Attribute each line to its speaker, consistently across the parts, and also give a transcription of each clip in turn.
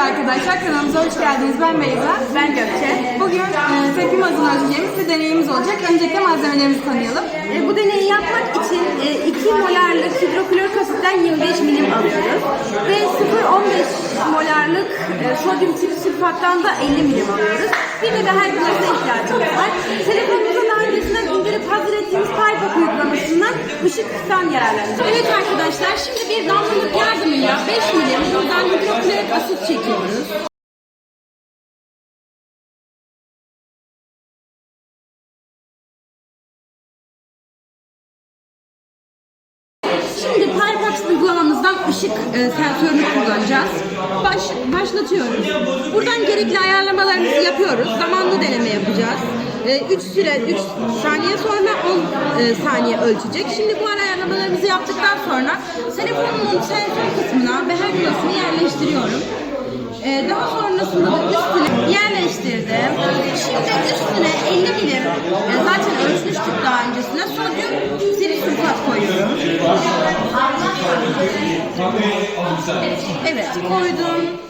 Speaker 1: arkadaşlar, kanalımıza hoş geldiniz. Ben Beyza. Ben Gökçe. Bugün e, ölçeceğimiz bir deneyimiz olacak. Öncelikle malzemelerimizi tanıyalım.
Speaker 2: E, bu deneyi yapmak için e, 2 molarlık hidroklorik asitten 25 milim alıyoruz. Ve 0,15 molarlık e, sodyum sülfattan da 50 milim alıyoruz. Bir de her glasına ihtiyacımız var. Telefonumuza daha öncesinden indirip hazır ettiğimiz Paypak uygulamasından ışıktan yararlanacağız. Evet arkadaşlar şimdi bir damlalık yardımıyla Şimdi Firefox uygulamamızdan ışık e, sensörünü kullanacağız. Baş, başlatıyoruz. Buradan gerekli ayarlamalarımızı yapıyoruz. Zamanlı deneme yapacağız. 3 süre 3 saniye sonra 10 e, saniye ölçecek. Şimdi bu ayarlamalarımızı yaptıktan sonra telefonumun sensör kısmına ve her klasını yerleştiriyorum. E, daha sonrasında da üstüne yerleştirdim. Şimdi üstüne 50 milim e, zaten ölçmüştük daha öncesinde sodyum silisyumfat koyuyorum. Evet koydum.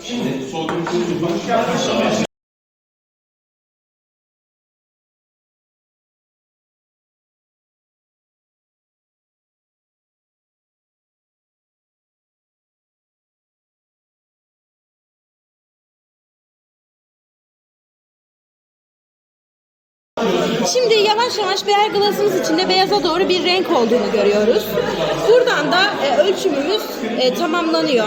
Speaker 2: Şimdi yavaş yavaş beyer glasımız içinde beyaza doğru bir renk olduğunu görüyoruz. Buradan da e, ölçümümüz e, tamamlanıyor.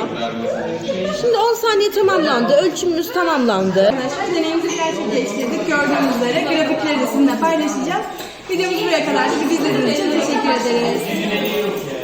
Speaker 2: Şimdi 10 saniye tamamlandı. Ölçümümüz tamamlandı.
Speaker 1: Deneyimizi gerçekleştirdik. Gördüğünüz üzere grafikleri de sizinle paylaşacağız. Videomuz buraya kadar. İzlediğiniz için teşekkür ederiz.